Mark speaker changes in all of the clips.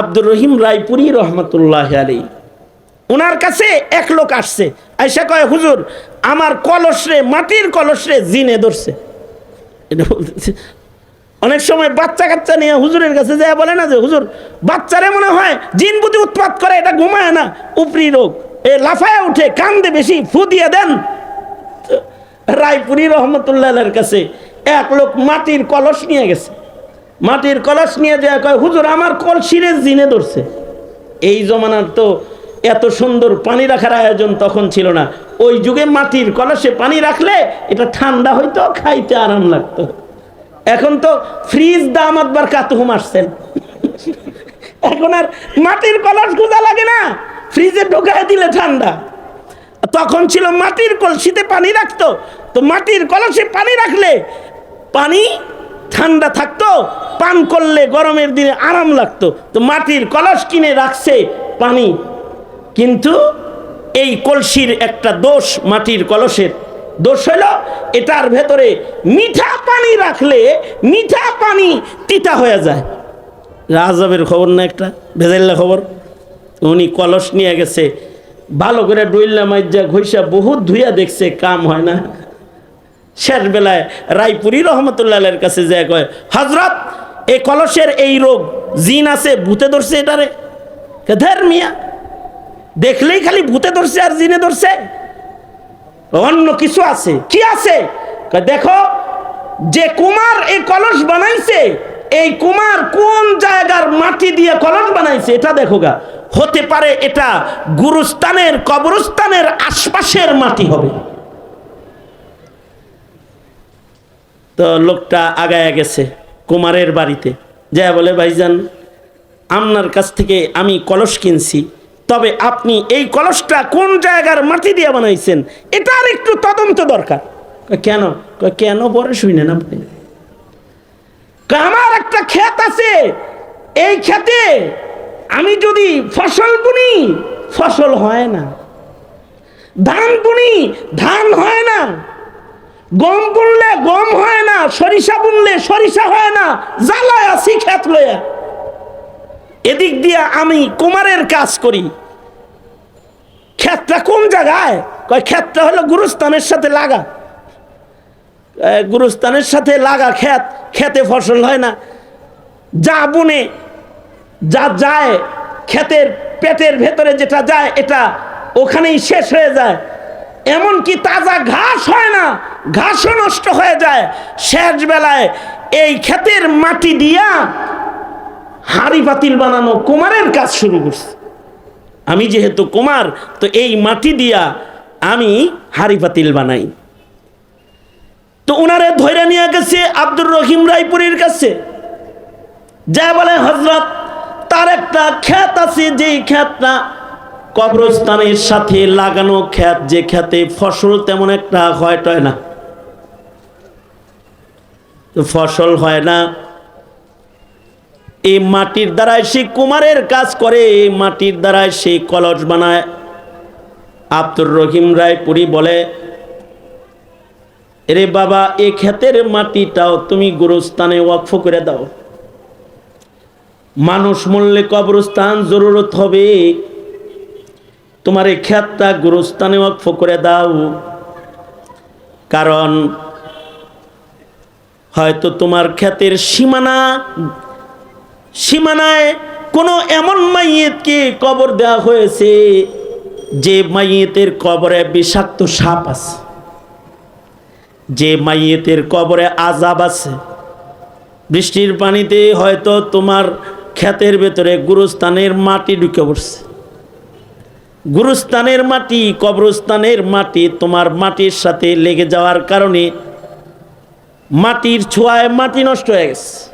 Speaker 1: আব্দুর রহিম রায়পুরি রহমতুল্লাহ আলী। ওনার কাছে এক লোক আসছে। আইসা কয়, হুজুর, আমার কলসরে, মাটির কলসরে জিনে ধরছে। এটা বলতেছে, অনেক সময় বাচ্চা কাচ্চা নিয়ে হুজুরের কাছে যায়, বলে না যে, হুজুর, বাচ্চারে মনে হয় জিন বুদ্ধি উৎপাত করে, এটা ঘুমায় না, উপরি রোগ। এ লাফায় উঠে কান্দে বেশি, ফু দিয়ে দেন। রায়পুরি রহমতুল্লাহের কাছে এক লোক মাটির কলস নিয়ে গেছে। মাটির কলস নিয়ে যায়, কয়, হুজুর, আমার কলসিরে জিনে ধরছে। এই জমানার তো এত সুন্দর পানি রাখার আয়োজন তখন ছিল না। ওই যুগে মাটির কলসে পানি রাখলে এটা ঠান্ডা হইতো, খাইতে আরাম লাগতো। এখন তো ফ্রিজ দাম একবার কাতুহুম আসছেন এখন আর মাটির কলস খোঁজা লাগে না, ফ্রিজে ঢোকায় দিলে ঠান্ডা। তখন ছিল মাটির কলসিতে পানি রাখতো, তো মাটির কলসে পানি রাখলে পানি ঠান্ডা থাকতো পান করলে গরমের দিনে আরাম লাগতো। তো মাটির কলস কিনে রাখছে পানি। কিন্তু এই কলসির একটা দোষ মাটির কলসের। দোষ হলো এটার ভেতরে মিঠা পানি রাখলে মিঠা পানি তিতা হয়ে যায়। রাজবের খবর না একটা? ভেজাল্লা খবর? উনি কলস নিয়ে গেছে। ভালো করে ডইল্লা মাইজা ঘইসা বহুত ধুইয়া দেখছে, কাম হয় না। শেষ বেলায় রায়পুরি রহমতুল্লাহের কাছে যায় কয় হজরত এই কলসের এই রোগ, জিন আছে, ভূতে ধরছে এটারে। ধের মিয়া? দেখলেই খালি ভূতে ধরছে আর জিনে ধরছে। অন্য কিছু আছে। কি আছে? দেখো, যে কুমার এই কলস বানাইছে, এই কুমার কোন জায়গার মাটি দিয়ে কলস বানাইছে এটা দেখো গা। হতে পারে এটা গুরুস্থানের, কবরস্থানের আশপাশের মাটি হবে। তো লোকটা আগায় গেছে। কুমারের বাড়িতে। যা বলে, ভাইজান, আপনার কাছ থেকে আমি কলস কিনছি। তবে আপনি এই কলসটা কোন জায়গার মাটি দিয়ে বানাইছেন? এটার একটু তদন্ত দরকার। কেন? কেন পরে শুনেন আপনি? আমার একটা ক্ষেত আছে। এই ক্ষেতে আমি যদি ফসল বুনি, ফসল হয় না। ধান বুনি, ধান হয় না। গম বুনলে গম হয় না, সরিষা বুনলে সরিষা হয় না, জ্বালায় আছি ক্ষেত লইয়া। এদিক দিয়ে আমি কুমারের কাজ করি। ক্ষেতটা কোন জায়গায়? কয়, ক্ষেতটা হলো গুরুস্থানের সাথে লাগা। গুরুস্থানের সাথে লাগা ক্ষেত খেতে ফসল হয় না। যা বুনে, যা যায়, ক্ষেতের পেটের ভেতরে যেটা যায়, এটা ওখানেই শেষ হয়ে যায়। এমনকি তাজা ঘাস হয় না, ঘাসও নষ্ট হয়ে যায়। শেষ বেলায় এই ক্ষেতের মাটি দিয়া হাড়ি পাতিল বানানো কুমারের কাজ শুরু করছে। আমি যেহেতু কুমার, তো এই মাটি দিয়া আমি হাড়ি পাতিল বানাই। তো ওনারে ধৈর্য নিয়ে গেছে আব্দুর রহিম রায়পুরীর কাছে। যা বলে হজরত তার একটা খ্যাত আছে, যেই খ্যাতটা কবরস্থানের সাথে লাগানো খ্যাত, যে খ্যাতে ফসল তেমন একটা হয় টয় না। ফসল হয় না। এই মাটির দ্বারায় সে কুমারের কাজ করে, এই মাটির দ্বারায় সে কলস বানায়। আব্দুর রহিম রায়পুরি বলে, এরে বাবা, এ ক্ষেতের মাটিটাও তুমি গুরুস্থানে ওয়াকফ করে দাও। মানুষ মূল্যে কবরস্থান জরুরত হবে। তোমার এই ক্ষেতটা গুরুস্থানে ওয়াকফ করে দাও। কারণ হয়তো তোমার ক্ষেতের সীমানা, সীমানায় কোনো এমন মাইয়েতকে কবর দেওয়া হয়েছে যে মাইয়েতের কবরে বিষাক্ত সাপ আছে, যে মাইয়েতের কবরে আজাব আছে। বৃষ্টির পানিতে হয়তো তোমার ক্ষেতের ভেতরে গুরুস্থানের মাটি ঢুকে পড়ছে। গুরুস্থানের মাটি, কবরস্থানের মাটি, তোমার মাটির সাথে লেগে যাওয়ার কারণে মাটির ছোঁয়ায় মাটি নষ্ট হয়ে গেছে।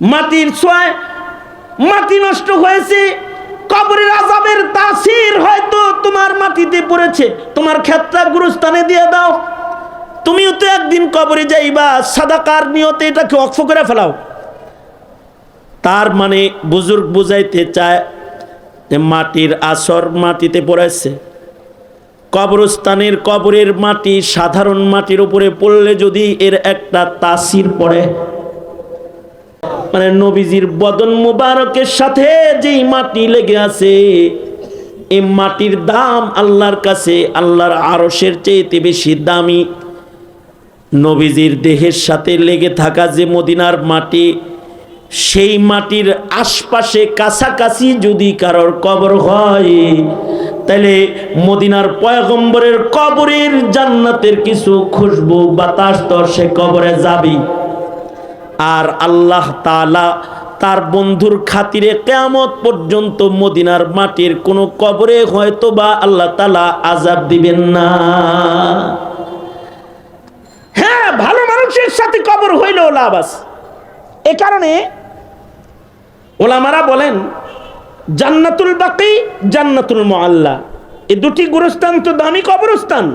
Speaker 1: মাটির ছোঁয়ায় মাটি নষ্ট হয়েছে, কবরের আজাবের তাসির হয়তো তোমার মাটিতে পড়েছে। তোমার ক্ষেতটা গুরুস্থানে দিয়ে দাও। তুমিও তো একদিন কবরে যাইবা, সাদাকার নিয়তে এটাকে অক্ষ করে ফেলাও। তার মানে বুজুর্গ বুঝাইতে চায় মাটির আসর মাটিতে পড়েছে। কবরস্থানের কবরের মাটি সাধারণ মাটির উপরে পড়লে যদি এর একটা তাসির পড়ে মানে নবীজির বদন মুবারকের সাথে যেই মাটি লেগে আছে, এই মাটির দাম আল্লাহর কাছে, আল্লাহর আরসের চেয়েতে বেশি দামি। নবীজির দেহের সাথে লেগে থাকা যে মদিনার মাটি সেই মাটির আশপাশে কাছাকাছি যদি কারোর কবর হয়, তাহলে মদিনার পয়গম্বরের কবরের জান্নাতের কিছু খুশবু, বাতাস তো সে কবরে যাবি আর আল্লাহ তালা তার বন্ধুর খাতিরে কেয়ামত পর্যন্ত মদিনার মাটির কোনো কবরে হয়তো বা আল্লাহ তালা আজাব দিবেন না। হ্যাঁ ভালো মানুষের সাথে কবর হইলেও লাভ আছে। এ কারণে ওলামারা বলেন, জান্নাতুল বাকি, জান্নাতুল মোয়াল্লা এই দুটি গুরুস্থান তো দামি কবরস্থান।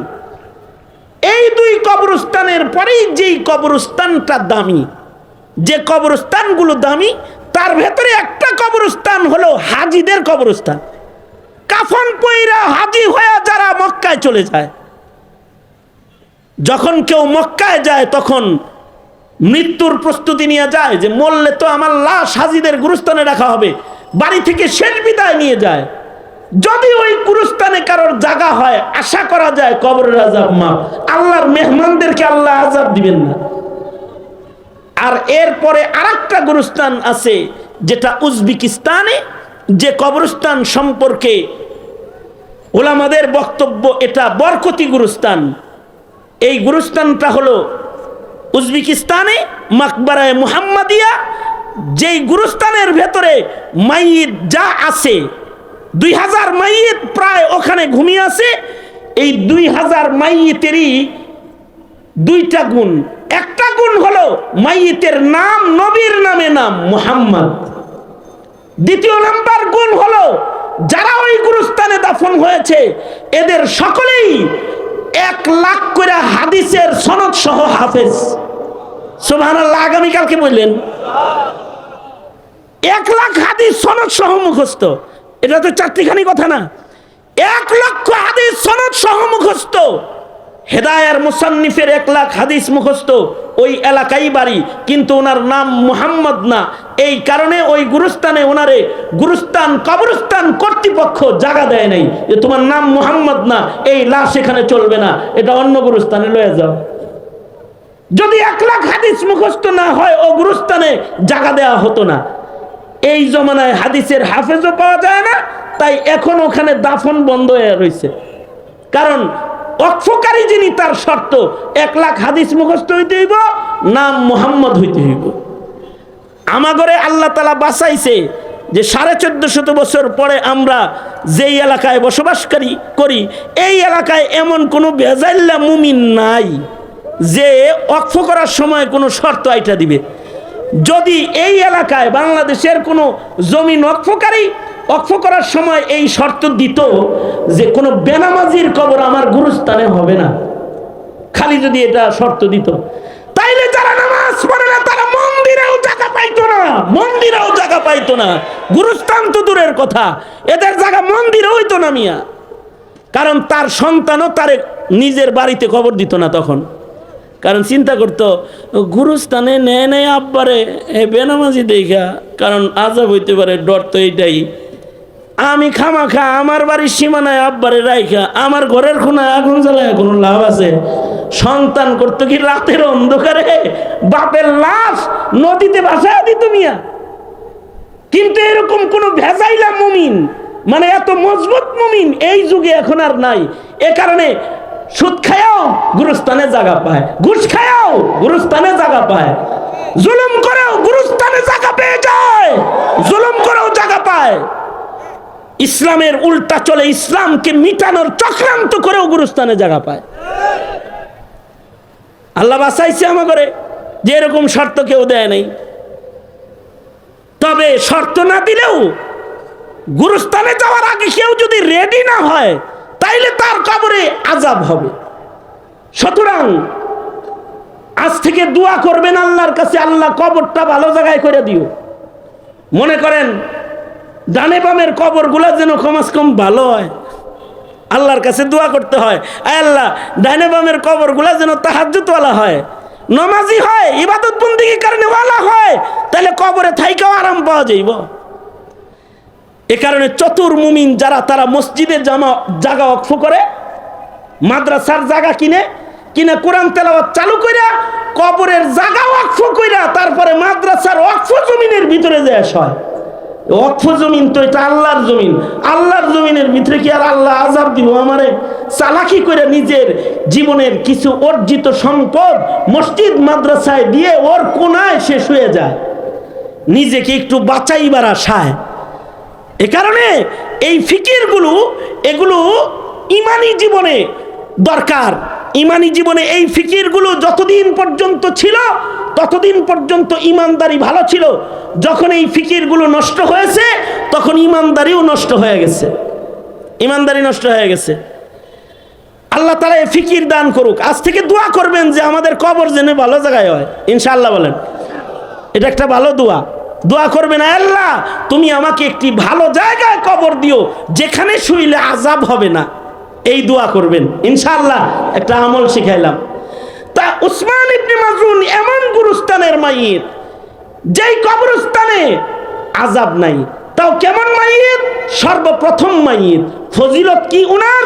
Speaker 1: এই দুই কবরস্থানের পরেই যেই কবরস্থানটা দামি, যে কবরস্থানগুলো দামি, তার ভেতরে একটা কবরস্থান হলো হাজিদের কবরস্থান। কাফন পইরা হাজি হয়ে যারা মক্কায় চলে যায়, যখন কেউ মক্কায় যায়, তখন মৃত্যুর প্রস্তুতি নিয়ে যায় যে মরলে তো আমার লাশ হাজিদের গুরুস্থানে রাখা হবে, বাড়ি থেকে শেষ বিদায় নিয়ে যায়। যদি ওই গুরুস্থানে কারোর জায়গা হয়, আশা করা যায় কবরের আজাব মাপ আল্লাহর মেহমানদেরকে আল্লাহ আজাব দিবেন না। আর এরপরে আরেকটা গুরুস্থান আছে, যেটা উজবেকিস্তানে, যে কবরস্থান সম্পর্কে ওলামাদের বক্তব্য, এটা বরকতি গুরুস্থান। এই গুরুস্থানটা হলো উজবেকিস্তানে, মাকবারায় মুহাম্মাদিয়া, যেই গুরুস্থানের ভেতরে মাইয়িত যা আছে, দুই হাজার মাইয়িত প্রায় ওখানে ঘুমিয়ে আছে, এই দুই হাজার মাইয়িতেরই দুইটা গুণ। একটা গুণ হলো মাইয়িতের নাম, নবীর নামে নাম মুহাম্মদ। দ্বিতীয় নাম্বার গুণ হলো যারা ওই গুরুস্থানে দাফন হয়েছে, এদের সকলেই এক লাখ করে হাদিসের সনদ সহ হাফেজ। সোভানাল্লাহ আগামীকালকে বললেন। এক লাখ হাদিস সনদ সহ মুখস্থ। এটা তো চারটিখানি কথা না। এক লক্ষ হাদিস সনদ সহ মুখস্থ। হেদায়ার মুসান্নিফের এক লাখ হাদিস মুখস্থ ওই এলাকাই বাড়ি, কিন্তু ওনার নাম মুহাম্মদ না। এই কারণে ওই গুরুস্থানে ওনারে গুরুস্থান, কবরস্থান কর্তৃপক্ষ জায়গা দেয় নাই যে তোমার নাম মুহাম্মদ না, এই লাশ এখানে চলবে না, এটা অন্য গুরুস্থানে লয়ে যাও। যদি এক লাখ হাদিস মুখস্থ না হয়, ও গুরুস্থানে জায়গা দেওয়া হতো না। এই জমানায় হাদিসের হাফেজও পাওয়া যায় না, তাই এখন ওখানে দাফন বন্ধ হয়ে রয়েছে কারণ অক্ষকারী যিনি, তার শর্ত, এক লাখ হাদিস মুখস্থ হইতে হইব, নাম মোহাম্মদ হইতে হইব। আমাগরে আল্লাহ তালা বাঁচাইছে যে সাড়ে চোদ্দ শত বছর পরে আমরা যেই এলাকায় বসবাস করি এই এলাকায় এমন কোনো বেজাইল্লা মুমিন নাই যে অক্ষ করার সময় কোনো শর্ত আইটা দিবে। যদি এই এলাকায় বাংলাদেশের কোনো জমি অক্ষকারী অক্ষ করার সময় এই শর্ত দিত যে কোনো বেনামাজির কবর আমার গুরুস্থানে হবে না। খালি যদি এটা শর্ত দিত। তাইলে যারা নামাজ পড়ে না, তারা মন্দিরেও জায়গা পাইতো না। মন্দিরেও জায়গা পাইতো না। গুরুস্থান তো দূরের কথা। এদের জায়গা মন্দিরে হইতো না মিয়া। কারণ তার সন্তানও তার নিজের বাড়িতে খবর দিত না তখন। কারণ চিন্তা করতো, গুরুস্থানে নেয় নেয় আব্বারে, এ বেনামাজি দেখা কারণ আজাব হইতে পারে, ডর তো এইটাই। আমি খামাখা, আমার বাড়ির সীমানায় আব্বারে রাইখা, আমার ঘরের কোনায় আগুন জ্বালায় কোনো লাভ আছে? সন্তান করতো কি রাতের অন্ধকারে? বাপের লাশ নদীতে ভাসায় দিত মিয়া কিন্তু এরকম কোনো ভেজাইলা মুমিন মানে এত মজবুত মুমিন এই যুগে এখন আর নাই। এ কারণে সুদ খায়াও গুরুস্থানে জায়গা পায়, ঘুষ খায়াও গুরুস্থানে জায়গা পায়। জুলুম করেও গুরুস্থানে জায়গা পেয়ে যায়, জুলুম করেও জায়গা পায়। ইসলামের উল্টা চলে ইসলামকে মিটানোর চক্রান্ত করেও গুরুস্থানে জায়গা পায়। আল্লাহ বাসাইছে আমাকে যে এরকম শর্ত কেউ দেয় নাই। তবে শর্ত না দিলেও গুরুস্থানে যাওয়ার আগে কেউ যদি রেডি না হয়, তাইলে তার কবরে আজাব হবে। সুতরাং আজ থেকে দোয়া করবেন আল্লাহর কাছে, আল্লাহ কবরটা ভালো জায়গায় করে দিও। মনে করেন ডানে বামের কবরগুলো যেন কমাস কম ভালো হয়। আল্লাহর কাছে দোয়া করতে হয়। আয় আল্লাহ ডাইনে বামের কবরগুলো যেন তাহাজ্জুতওয়ালা হয়। নমাজি হয় ইবাদত বন্দিগি কারণে ওয়ালা হয়? তাহলে কবরে থাইকেও আরাম পাওয়া যাইব। এ কারণে চতুর মুমিন যারা, তারা মসজিদের জামা জায়গা অক্ষ করে, মাদ্রাসার জায়গা কিনে কিনে কোরআন তেলাওয়াত চালু কইরা, কবরের জায়গা অক্ষ কইরা, তারপরে মাদ্রাসার অক্ষ জমিনের ভিতরে যায় হয়। অক্ষ জমিন তো এটা আল্লাহর জমিন। আল্লাহর জমিনের ভিতরে কি আর আল্লাহ আজাব দিব আমারে? চালাকি করে নিজের জীবনের কিছু অর্জিত সম্পদ মসজিদ, মাদ্রাসায় দিয়ে ওর কোনায় শেষ হয়ে যায়। নিজেকে একটু বাঁচাইবার আশায়। এ কারণে এই ফিকিরগুলো, এগুলো ইমানি জীবনে দরকার। ইমানি জীবনে এই ফিকিরগুলো যতদিন পর্যন্ত ছিল, ততদিন পর্যন্ত ইমানদারি ভালো ছিল। যখন এই ফিকিরগুলো নষ্ট হয়েছে, তখন ইমানদারিও নষ্ট হয়ে গেছে। ইমানদারি নষ্ট হয়ে গেছে। আল্লাহ তালা এই ফিকির দান করুক। আজ থেকে দোয়া করবেন যে আমাদের কবর যেন ভালো জায়গায় হয়। ইনশাআল্লাহ বলেন। এটা একটা ভালো দোয়া। দোয়া করবেন আল্লাহ, তুমি আমাকে একটি ভালো জায়গায় কবর দিও, যেখানে শুইলে আজাব হবে না। এই দোয়া করবেন। ইনশাল্লাহ একটা আমল শিখাইলাম। তা উসমান ইবনে মাজুন এমন গুরুস্থানের মাইয়ের, যেই কবরস্থানে আজাব নাই। তাও কেমন মাইয়ের? সর্বপ্রথম মাইয়ের। ফজিলত কি উনার?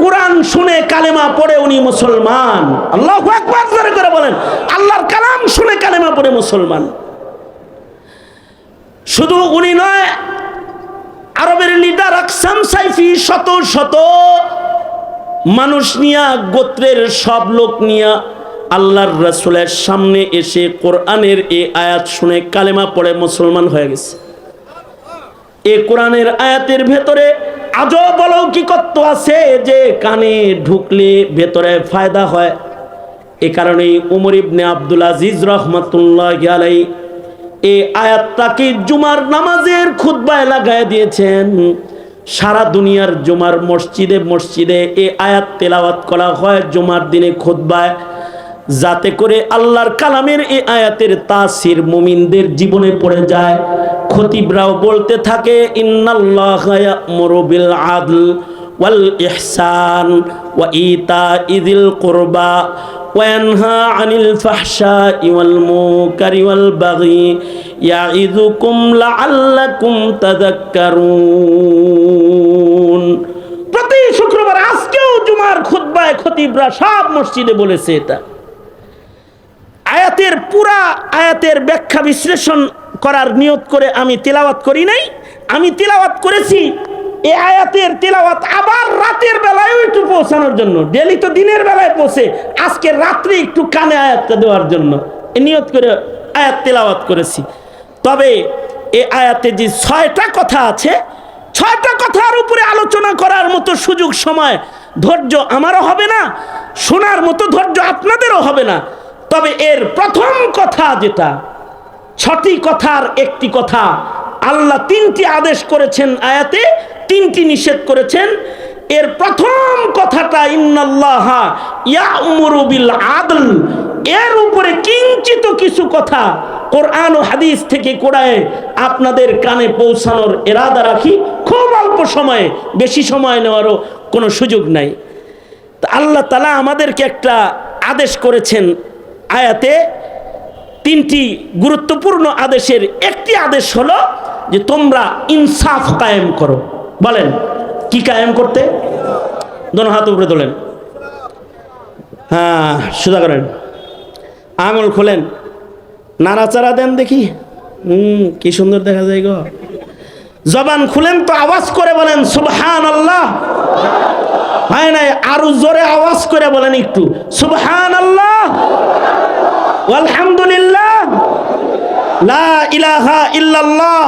Speaker 1: কোরআন শুনে কালেমা পড়ে উনি মুসলমান। আল্লাহ একবার জোরে করে বলেন, আল্লাহর কালাম শুনে কালেমা পড়ে মুসলমান। শুধু উনি নয়, আরবের লিডার আকসাম সাইফি শত শত মানুষ নিয়া, গোত্রের সব লোক নিয়া আল্লাহর রসুলের সামনে এসে কোরআনের এই আয়াত শুনে কালেমা পড়ে মুসলমান হয়ে গেছে। এ কোরআনের আয়াতের ভেতরে আজও অলৌকিকত্ব আছে যে কানে ঢুকলে ভেতরে ফায়দা হয়। এ কারণেই উমর ইবনে আব্দুল আজিজ রহমতুল্লাহ আলাই এই আয়াতটাকে জুমার নামাজের খুদ্বায় লাগায় দিয়েছেন। সারা দুনিয়ার জুমার মসজিদে মসজিদে এ আয়াত তেলাওয়াত করা হয় জুমার দিনে খুদ্বায় যাতে করে আল্লাহর কালামের এই আয়াতের তাসির মুমিনদের জীবনে পড়ে যায়। খতিবরাও বলতে থাকে, ইন্নাল্লাহ আদল ওয়াল ইহসান ওয়া ইতা ইদিল কুরবা। وينهى عن الفحشاء والمنكر والبغي يعظكم لعلكم تذكرون প্রতি শুক্রবার আজকেও জুমার খুতবায় খতিবরা সব মসজিদে বলেছে এটা আয়াতের পুরা আয়াতের ব্যাখ্যা বিশ্লেষণ করার নিয়ত করে আমি তেলাওয়াত করি নাই আমি তেলাওয়াত করেছি এই আয়াতের তেলাওয়াত আবার রাতের বেলায় একটু পৌঁছানোর জন্য। ডেলি তো দিনের বেলায় পৌঁছে, আজকে রাত্রে একটু কানে আয়াতটা দেওয়ার জন্য। এ নিয়ত করে আয়াত তেলাওয়াত করেছি। তবে এ আয়াতে যে ছয়টা কথা আছে, ছয়টা কথার উপরে আলোচনা করার মতো সুযোগ সময় ধৈর্য আমারও হবে না, শোনার মতো ধৈর্য আপনাদেরও হবে না। তবে এর প্রথম কথা যেটা ছটি কথার একটি কথা, আল্লাহ তিনটি আদেশ করেছেন আয়াতে তিনটি নিষেধ করেছেন। এর প্রথম কথাটা, ইন্নাল্লাহ আদল এর উপরে কিঞ্চিত কিছু কথা কোরআন ও হাদিস থেকে কোরআনে আপনাদের কানে পৌঁছানোর এরাদা রাখি। খুব অল্প সময়ে, বেশি সময় নেওয়ারও কোনো সুযোগ নাই। তা আল্লাহ তালা আমাদেরকে একটা আদেশ করেছেন আয়াতে। তিনটি গুরুত্বপূর্ণ আদেশের একটি আদেশ হলো যে তোমরা ইনসাফ কায়েম করো। বলেন, কি কায়েম করতে? দোনো হাত উপরে তোলেন। হ্যাঁ সুদা করেন। আঙুল খোলেন। নাড়াচাড়া দেন দেখি। হুম কি সুন্দর দেখা যায় গো। জবান খুলেন তো আওয়াজ করে বলেন সুবহান আল্লাহ হয় নাই? আরও জোরে আওয়াজ করে বলেন একটু সুবহান আল্লাহ আলহামদুলিল্লাহ লা ইলাহা ইল্লাল্লাহ।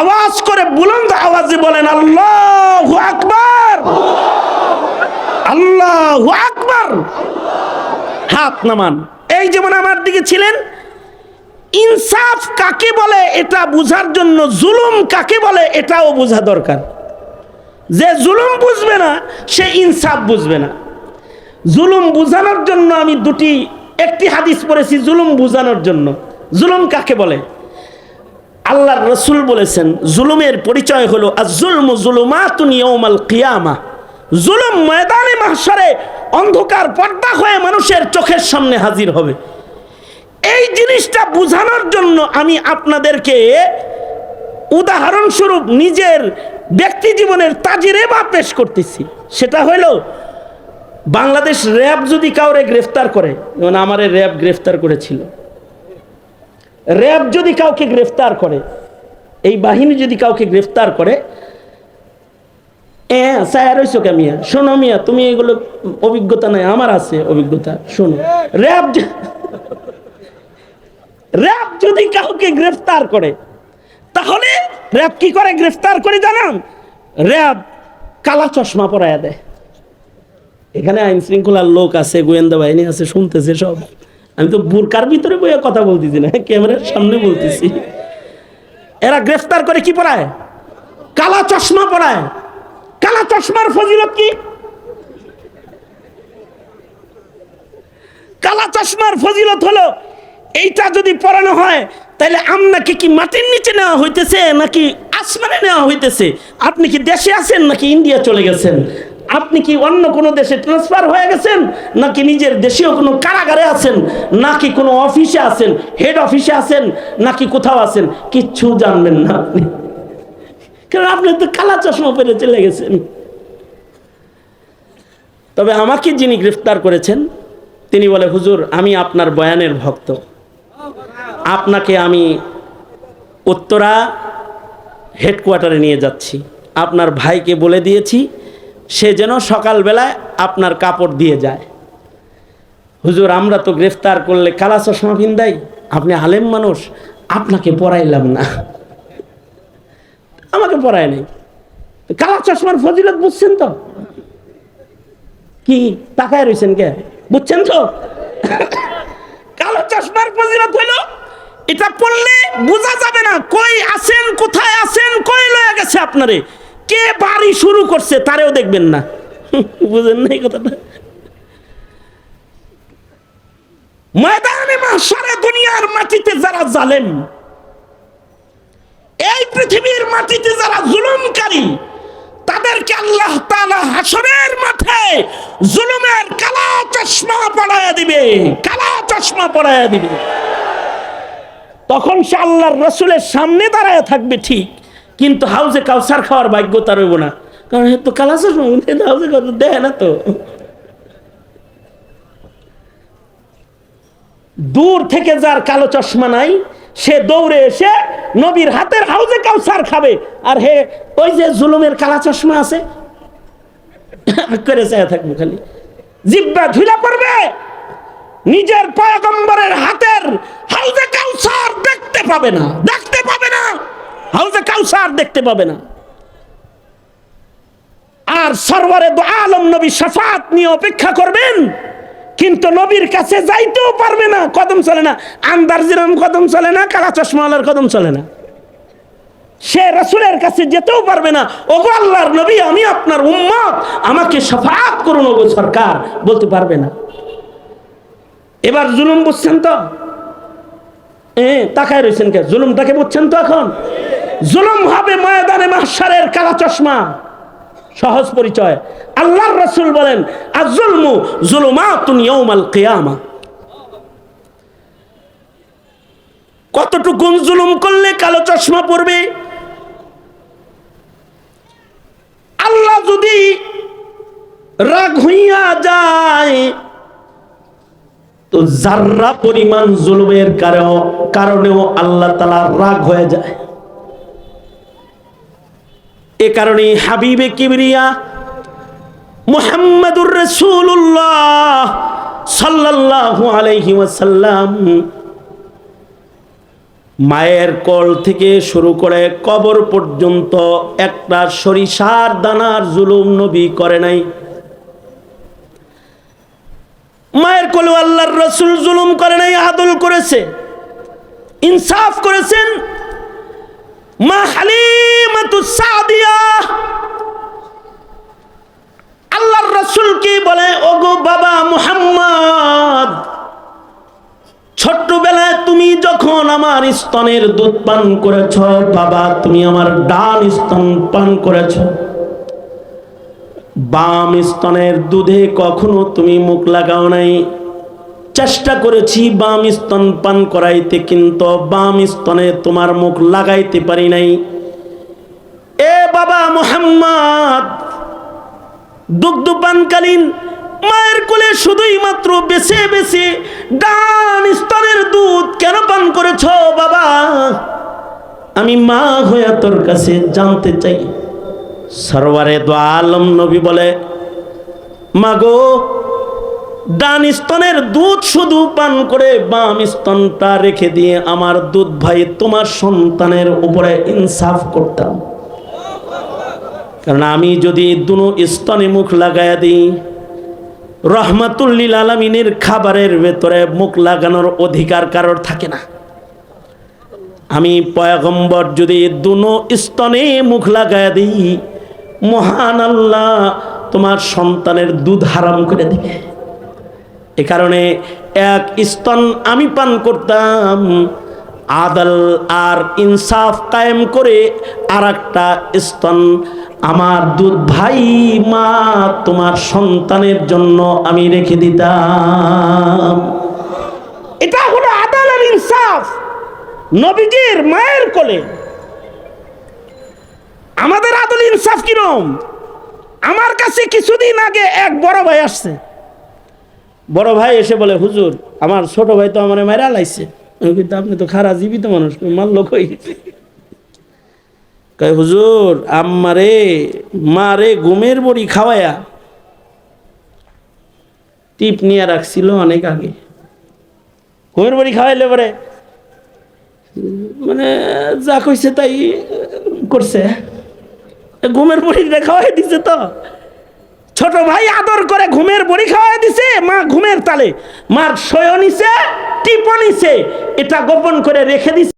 Speaker 1: আওয়াজ করে বুলন্দ আওয়াজে বলেন, আল্লাহু আকবার! আল্লাহু আকবার! হাত নামান। এই যেমন আমার দিকে ছিলেন, ইনসাফ কাকে বলে এটা বুঝার জন্য, জুলুম কাকে বলে এটাও বোঝা দরকার। যে জুলুম বুঝবে না, সে ইনসাফ বুঝবে না। জুলুম বুঝানোর জন্য আমি দুটি, একটি হাদিস পড়েছি, জুলুম বুঝানোর জন্য। জুলুম কাকে বলে? আল্লাহর রসুল বলেছেন, জুলুমের পরিচয় হলো আর জুলমু জুলুমাতুন ইয়াউমাল কিয়ামা। জুলুম ময়দানে মাহশারে অন্ধকার পর্দা হয়ে মানুষের চোখের সামনে হাজির হবে। এই জিনিসটা বোঝানোর জন্য আমি আপনাদেরকে উদাহরণস্বরূপ নিজের ব্যক্তি জীবনের তাজিরে বা পেশ করতেছি। সেটা হলো, বাংলাদেশ র্যাব যদি কাউরে গ্রেফতার করে, যেমন আমার র্যাব গ্রেফতার করেছিল র্যাব যদি কাউকে গ্রেফতার করে, এই বাহিনী যদি কাউকে গ্রেফতার করে স্যার শোনো মিয়া, তুমি এগুলো অভিজ্ঞতা নাই, আমার আছে অভিজ্ঞতা, শোনো। র্যাব র্যাব যদি কাউকে গ্রেফতার করে, তাহলে র্যাব কি করে গ্রেফতার করে জানান? র্যাব কালা চশমা পরায়া দেয়। এখানে আইন শৃঙ্খলার লোক আছে, গোয়েন্দা বাহিনী আছে, শুনতেছে সব। আমি তো বুরকার ভিতরে বইয়ে কথা বলতেছি না, ক্যামেরার সামনে বলতেছি। এরা গ্রেফতার করে কি পড়ায়? কালা চশমা পড়ায়। কালা চশমার ফজিলত কি? কালা চশমার ফজিলত হলো, এইটা যদি পড়ানো হয়, তাহলে আপনাকে কি মাটির নিচে নেওয়া হইতেছে, নাকি আসমানে নেওয়া হইতেছে? আপনি কি দেশে আছেন নাকি ইন্ডিয়া চলে গেছেন? আপনি কি অন্য কোনো দেশে ট্রান্সফার হয়ে গেছেন? নাকি নিজের দেশেও কোনো কারাগারে আছেন? নাকি কোনো অফিসে আছেন? হেড অফিসে আছেন? নাকি কোথাও আছেন? কিচ্ছু জানবেন না আপনি। কারণ আপনি তো কালা চশমা পরে চলে গেছেন। তবে আমাকে যিনি গ্রেফতার করেছেন, তিনি বলে, হুজুর, আমি আপনার বয়ানের ভক্ত। আপনাকে আমি উত্তরা হেডকোয়ার্টারে নিয়ে যাচ্ছি। আপনার ভাইকে বলে দিয়েছি সে যেন সকালবেলায় আপনার কাপড় দিয়ে যায়। হুজুর, আমরা তো গ্রেফতার করলে কালা চশমা ভিন্দাই আপনি আলেম মানুষ, আপনাকে পড়াইলাম না। আমাকে পড়ায় নাই। কালা চশমার ফজিলত বুঝছেন তো? কি, তাকায় রয়েছেন কে? বুঝছেন তো? কালো চশমার ফজিলত হইল, এটা পড়লে বোঝা যাবে না, কই আছেন, কোথায় আছেন, কই লয়ে গেছে আপনারে? কে বাড়ি শুরু করছে তারেও দেখবেন না। বুঝেন না এই কথাটা? ময়দানে মাসারে দুনিয়ার মাটিতে যারা জালেম, এই পৃথিবীর মাটিতে যারা জুলুমকারী, তাদেরকে আল্লাহ তাআলা হাসরের মাঠে জুলুমের কালা চশমা পড়ায়া দিবে। কালা চশমা পড়ায়া দিবে। তখন সে আল্লাহর রসুলের সামনে দাঁড়ায় থাকবে ঠিক। কিন্তু হাউজে কাউসার খাওয়ার ভাগ্য তার হইব না। কারণ তো কালা চশমা হাউজে কাউসার দেয় না তো। দূর থেকে যার কালো চশমা নাই, সে দৌড়ে এসে নবীর হাতের হাউজে কাউসার খাবে। আর হে, ওই যে জুলুমের কালা চশমা আছে করে চায় থাকব খালি। জিব্বা ঝুলা পড়বে। নিজের পয়গম্বরের হাতের হাউজে কাউসার দেখতে পাবে না, দেখতে পাবে না। হাউজে কাউসার দেখতে পাবে না। আর সরওয়ারে দো আলম নবী শাফাত নিয়ে অপেক্ষা করবেন, কিন্তু নবীর কাছে যাইতেও পারবে না, কদম চলে না। আন্দার যেরকম কদম চলে না, কালা চশমাওয়ালার কদম চলে না। সে রসুলের কাছে যেতেও পারবে না, ওগো আল্লাহর নবী, আমি আপনার উম্মত, আমাকে সাফাত করুন ওগো সরকার, বলতে পারবে না। এবার জুলুম বুঝছেন তো? এ, তাকায় রয়েছেন কে? জুলুম জুলুমটাকে বুঝছেন তো এখন? জুলুম হবে ময়দানে মাহশারের কালা চশমা। সহজ পরিচয়। আল্লাহর রসুল বলেন আজুলমু জুলুমাতুন ইয়াউমাল কিয়ামা। কতটুকুন জুলুম করলে কালো চশমা পড়বে আল্লাহ যদি রাগ হইয়া যায়, তো জাররা পরিমাণ জুলুমের কারণেও আল্লাহ তালা রাগ হয়ে যায়। এ কারণে হাবিবে কিবরিয়া মুহাম্মাদুর রাসূলুল্লাহ সাল্লাল্লাহু আলাইহি ওয়াসাল্লাম মায়ের কল থেকে শুরু করে কবর পর্যন্ত একটা সরিষার দানার জুলুম নবী করে নাই। মায়ের কোলে আল্লাহর রসুল জুলুম করে নাই, আদল করেছে, ইনসাফ করেছেন মা হালিমাতু সাদিয়া। আল্লাহর রসুল কি বলে? ওগো বাবা মুহাম্মদ, ছোট্টবেলায় তুমি যখন আমার স্তনের দুধ পান করেছ, বাবা তুমি আমার ডান স্তন পান করেছ। বাম স্তনের দুধে কখনো তুমি মুখ লাগাও নাই। চেষ্টা করেছি বাম স্তন পান করাইতে, কিন্তু বাম স্তনে তোমার মুখ লাগাইতে পারি নাই। এ বাবা মোহাম্মদ! দুগ্ধ পানকালীন মায়ের কোলে শুধুই মাত্র বেছে বেছে ডান স্তনের দুধ কেন পান করেছ বাবা? আমি মা হইয়া তোর কাছে জানতে চাই। সরওয়ারে দো আলম নবী বলে মাগো ডান স্তনের দুধ শুধু পান করে বাম স্তনটা রেখে দিয়ে আমার দুধ ভাই তোমার সন্তানের উপরে ইনসাফ করতাম। কারণ আমি যদি দুনো স্তনে মুখ লাগাইয়া দিই রহমাতুল্লিল আলমিনের খাবারের ভেতরে মুখ লাগানোর অধিকার কারোর থাকে না। আমি পয়গম্বর যদি দুনো স্তনে মুখ লাগাইয়া দিই, মহান আল্লাহ তোমার সন্তানের দুধ হারাম করে দিবে। এ কারণে এক স্তন আমি পান করতাম। আদল আর ইনসাফ কায়েম করে আর একটা স্তন। আমার দুধ ভাই মা, তোমার সন্তানের জন্য আমি রেখে দিতাম। এটা হলো আদাল আর ইনসাফ। নবীজির মায়ের কোলে। আমাদের আদল ইনসাফ কিরম? আমার কাছে কিছুদিন আগে এক বড় ভাই আসছে। বড় ভাই এসে বলে, হুজুর, আমার ছোট ভাই তো আমার মেরা লাইছে। কিন্তু, আপনি তো খারাপ জীবিত মানুষ মার লোক কয়, হুজুর, আম্মারে, মারে ঘুমের বড়ি খাওয়ায়া টিপ নিয়ে রাখছিল অনেক আগে। ঘুমের বড়ি খাওয়াইলে পরে মানে যা কইছে তাই করছে। ঘুমের বড়িটা খাওয়াই দিছে তো। ছোট ভাই আদর করে ঘুমের বড়ি খাওয়াই দিছে, মা ঘুমের তালে। মার শয় নিছে নিছে। এটা গোপন করে রেখে দিছে।